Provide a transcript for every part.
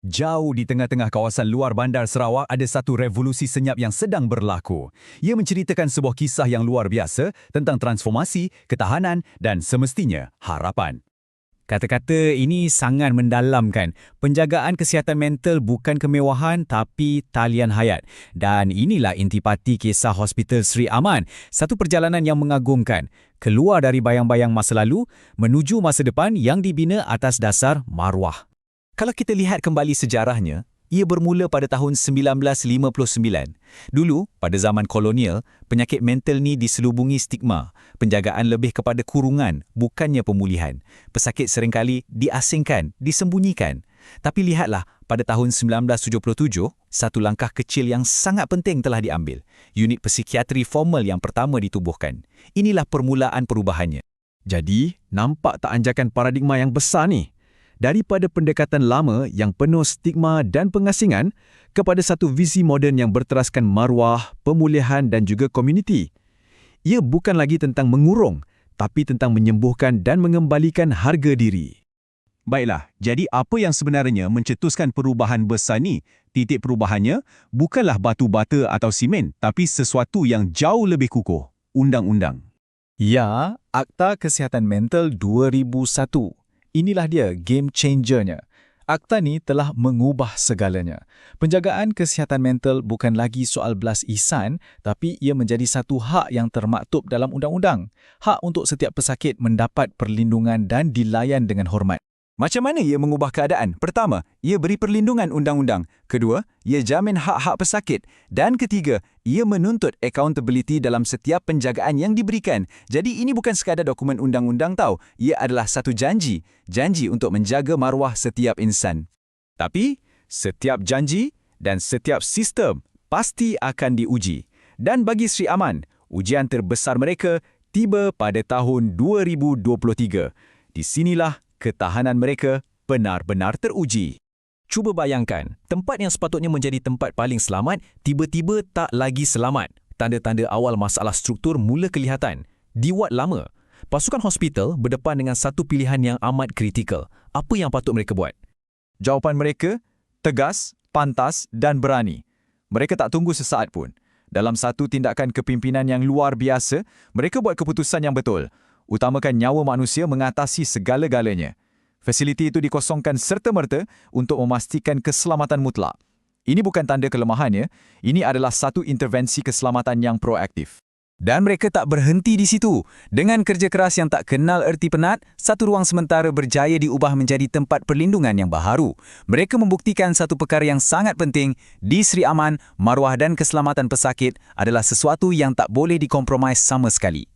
Jauh di tengah-tengah kawasan luar bandar Sarawak ada satu revolusi senyap yang sedang berlaku. Ia menceritakan sebuah kisah yang luar biasa tentang transformasi, ketahanan dan semestinya harapan. Kata-kata ini sangat mendalamkan. Penjagaan kesihatan mental bukan kemewahan tapi talian hayat. Dan inilah intipati kisah Hospital Sri Aman. Satu perjalanan yang mengagumkan. Keluar dari bayang-bayang masa lalu menuju masa depan yang dibina atas dasar maruah. Kalau kita lihat kembali sejarahnya, ia bermula pada tahun 1959. Dulu, pada zaman kolonial, penyakit mental ni diselubungi stigma, penjagaan lebih kepada kurungan, bukannya pemulihan. Pesakit seringkali diasingkan, disembunyikan. Tapi lihatlah, pada tahun 1977, satu langkah kecil yang sangat penting telah diambil. Unit psikiatri formal yang pertama ditubuhkan. Inilah permulaan perubahannya. Jadi, nampak tak anjakan paradigma yang besar ni? Daripada pendekatan lama yang penuh stigma dan pengasingan kepada satu visi moden yang berteraskan maruah, pemulihan dan juga komuniti. Ia bukan lagi tentang mengurung, tapi tentang menyembuhkan dan mengembalikan harga diri. Baiklah, jadi apa yang sebenarnya mencetuskan perubahan besar ni? Titik perubahannya bukanlah batu bata atau simen, tapi sesuatu yang jauh lebih kukuh, undang-undang. Ya, Akta Kesihatan Mental 2001 inilah dia game changernya. Akta ni telah mengubah segalanya. Penjagaan kesihatan mental bukan lagi soal belas ihsan, tapi ia menjadi satu hak yang termaktub dalam undang-undang. Hak untuk setiap pesakit mendapat perlindungan dan dilayan dengan hormat. Macam mana ia mengubah keadaan? Pertama, ia beri perlindungan undang-undang. Kedua, ia jamin hak-hak pesakit. Dan ketiga, ia menuntut accountability dalam setiap penjagaan yang diberikan. Jadi ini bukan sekadar dokumen undang-undang tahu. Ia adalah satu janji. Janji untuk menjaga maruah setiap insan. Tapi, setiap janji dan setiap sistem pasti akan diuji. Dan bagi Sri Aman, ujian terbesar mereka tiba pada tahun 2023. Di sinilah ketahanan mereka benar-benar teruji. Cuba bayangkan, tempat yang sepatutnya menjadi tempat paling selamat, tiba-tiba tak lagi selamat. Tanda-tanda awal masalah struktur mula kelihatan. Di wad lama, pasukan hospital berdepan dengan satu pilihan yang amat kritikal. Apa yang patut mereka buat? Jawapan mereka, tegas, pantas dan berani. Mereka tak tunggu sesaat pun. Dalam satu tindakan kepimpinan yang luar biasa, mereka buat keputusan yang betul utamakan nyawa manusia mengatasi segala-galanya. Fasiliti itu dikosongkan serta-merta untuk memastikan keselamatan mutlak. Ini bukan tanda kelemahannya, ini adalah satu intervensi keselamatan yang proaktif. Dan mereka tak berhenti di situ. Dengan kerja keras yang tak kenal erti penat, satu ruang sementara berjaya diubah menjadi tempat perlindungan yang baharu. Mereka membuktikan satu perkara yang sangat penting, di Sri Aman, maruah dan keselamatan pesakit adalah sesuatu yang tak boleh dikompromis sama sekali.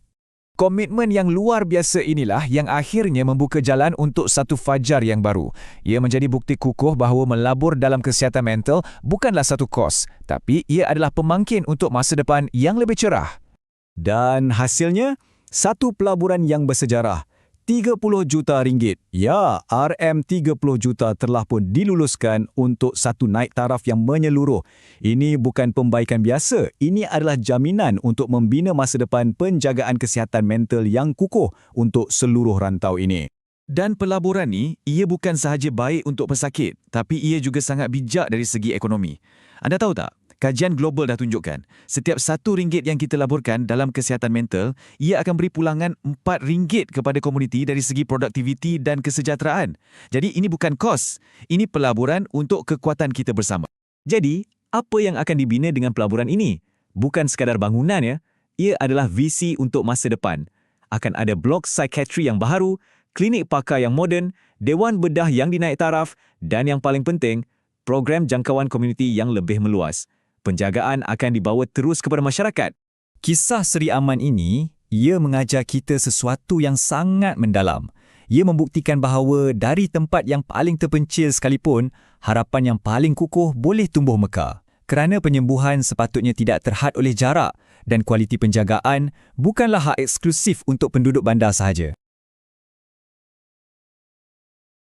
Komitmen yang luar biasa inilah yang akhirnya membuka jalan untuk satu fajar yang baru. Ia menjadi bukti kukuh bahawa melabur dalam kesihatan mental bukanlah satu kos, tapi ia adalah pemangkin untuk masa depan yang lebih cerah. Dan hasilnya, satu pelaburan yang bersejarah. 30 juta ringgit. Ya, RM30 juta telah pun diluluskan untuk satu naik taraf yang menyeluruh. Ini bukan pembaikan biasa. Ini adalah jaminan untuk membina masa depan penjagaan kesihatan mental yang kukuh untuk seluruh rantau ini. Dan pelaburan ni, ia bukan sahaja baik untuk pesakit, tapi ia juga sangat bijak dari segi ekonomi. Anda tahu tak, Kajian global dah tunjukkan, setiap satu ringgit yang kita laburkan dalam kesihatan mental, ia akan beri pulangan empat ringgit kepada komuniti dari segi produktiviti dan kesejahteraan. Jadi ini bukan kos, ini pelaburan untuk kekuatan kita bersama. Jadi, apa yang akan dibina dengan pelaburan ini? Bukan sekadar bangunan ya, ia adalah visi untuk masa depan. Akan ada blok psikiatri yang baharu, klinik pakar yang moden, dewan bedah yang dinaik taraf dan yang paling penting, program jangkauan komuniti yang lebih meluas penjagaan akan dibawa terus kepada masyarakat. Kisah Seri Aman ini, ia mengajar kita sesuatu yang sangat mendalam. Ia membuktikan bahawa dari tempat yang paling terpencil sekalipun, harapan yang paling kukuh boleh tumbuh mekar. Kerana penyembuhan sepatutnya tidak terhad oleh jarak dan kualiti penjagaan bukanlah hak eksklusif untuk penduduk bandar sahaja.